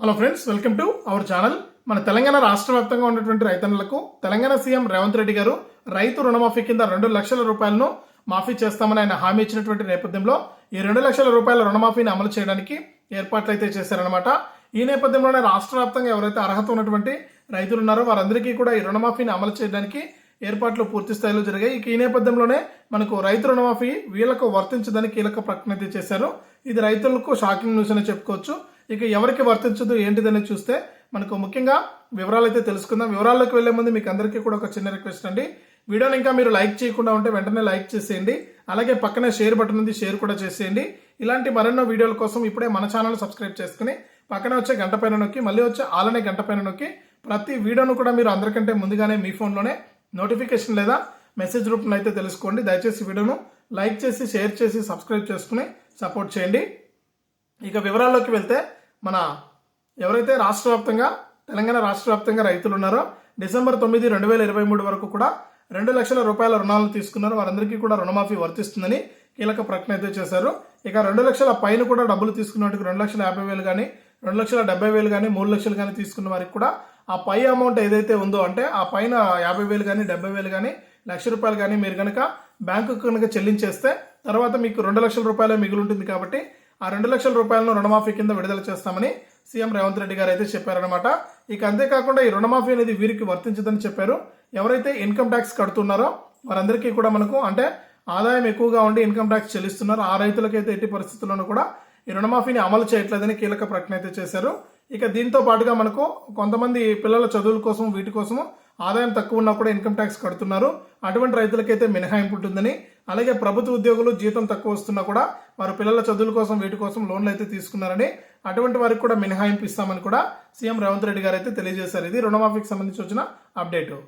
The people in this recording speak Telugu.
Hello friends welcome to our channel మన తెలంగాణ రాష్ట్ర వ్యాప్తంగా ఉన్నటువంటి రైతన్నులకు తెలంగాణ సీఎం రేవంత్ రెడ్డి గారు రైతు రుణమాఫీ కింద రెండు లక్షల రూపాయలను మాఫీ చేస్తామని ఆయన హామీ ఇచ్చినటువంటి నేపథ్యంలో ఈ రెండు లక్షల రూపాయల రుణమాఫీని అమలు చేయడానికి ఏర్పాట్లు అయితే చేశారనమాట ఈ నేపథ్యంలోనే రాష్ట్ర వ్యాప్తంగా ఎవరైతే అర్హత ఉన్నటువంటి రైతులు ఉన్నారో వారందరికీ కూడా ఈ రుణమాఫీని అమలు చేయడానికి ఏర్పాట్లు పూర్తి స్థాయిలో జరిగాయి. ఈ నేపథ్యంలోనే మనకు రైతు రుణమాఫీ వీళ్ళకు వర్తించదని కీలక ప్రకటన అయితే చేశారు. ఇది రైతులకు షాకింగ్ న్యూస్ అని చెప్పుకోవచ్చు. ఇక ఎవరికి వర్తించదు ఏంటిదని చూస్తే మనకు ముఖ్యంగా వివరాలు అయితే తెలుసుకుందాం. వివరాల్లోకి వెళ్ళే ముందు మీకు అందరికీ కూడా ఒక చిన్న రిక్వెస్ట్ అండి. వీడియోని ఇంకా మీరు లైక్ చేయకుండా ఉంటే వెంటనే లైక్ చేసేయండి. అలాగే పక్కనే షేర్ బటన్ ఉంది షేర్ కూడా చేసేయండి. ఇలాంటి మరెన్నో వీడియోల కోసం ఇప్పుడే మన ఛానల్ సబ్స్క్రైబ్ చేసుకుని పక్కనే వచ్చే గంట పైన నొక్కి మళ్ళీ వచ్చే ఆలనే గంట పైన నొక్కి ప్రతి వీడియోను కూడా మీరు అందరికంటే ముందుగానే మీ ఫోన్లోనే నోటిఫికేషన్ లేదా మెసేజ్ రూపంలో అయితే తెలుసుకోండి. దయచేసి వీడియోను లైక్ చేసి షేర్ చేసి సబ్స్క్రైబ్ చేసుకుని సపోర్ట్ చేయండి. ఇక వివరాల్లోకి వెళ్తే మన ఎవరైతే రాష్ట్ర వ్యాప్తంగా తెలంగాణ రాష్ట్ర వ్యాప్తంగా రైతులు ఉన్నారో డిసెంబర్ తొమ్మిది రెండు వేల ఇరవై మూడు వరకు కూడా రెండు లక్షల రూపాయల రుణాలు తీసుకున్నారు. వారందరికీ కూడా రుణమాఫీ వర్తిస్తుందని కీలక ప్రకటన అయితే చేశారు. ఇక రెండు లక్షల పైన కూడా డబ్బులు తీసుకున్నట్టుకు రెండు లక్షల యాభై వేలు కానీ రెండు లక్షల డెబ్బై వేలు కానీ మూడు లక్షలు కానీ తీసుకున్న వారికి కూడా ఆ పై అమౌంట్ ఏదైతే ఉందో అంటే ఆ పైన యాభై వేలు కానీ డెబ్బై వేలు కానీ లక్ష రూపాయలు కానీ మీరు కనుక బ్యాంకు కనుక చెల్లించేస్తే తర్వాత మీకు రెండు లక్షల రూపాయలు మిగులు ఉంటుంది కాబట్టి ఆ రెండు లక్షల రూపాయలను రుణమాఫీ కింద విడుదల చేస్తామని సీఎం రేవంత్ రెడ్డి గారు అయితే చెప్పారనమాట ఇక అంతేకాకుండా ఈ రుణమాఫీ అనేది వీరికి వర్తించదని చెప్పారు. ఎవరైతే ఇన్కమ్ ట్యాక్స్ కడుతున్నారో వారందరికీ కూడా మనకు అంటే ఆదాయం ఎక్కువగా ఉండి ఇన్కమ్ ట్యాక్స్ చెల్లిస్తున్నారు. ఆ రైతులకైతే ఎట్టి పరిస్థితుల్లోనూ కూడా ఈ రుణమాఫీని అమలు చేయట్లేదని కీలక ప్రకటన అయితే చేశారు. ఇక దీంతో పాటుగా మనకు కొంతమంది పిల్లల చదువుల కోసం వీటి కోసము ఆదాయం తక్కువ ఉన్నా కూడా ఇన్కమ్ ట్యాక్స్ కడుతున్నారు. అటువంటి రైతులకైతే మినహాయింపు ఉంటుందని అలాగే ప్రభుత్వ ఉద్యోగులు జీతం తక్కువ వస్తున్నా కూడా వారు పిల్లల చదువుల కోసం వీటి కోసం లోన్లు అయితే తీసుకున్నారని అటువంటి వారికి కూడా మినహాయింపు ఇస్తామని కూడా సీఎం రేవంత్ రెడ్డి గారు అయితే తెలియజేశారు. ఇది రుణమాఫీకి సంబంధించి వచ్చిన అప్డేటు.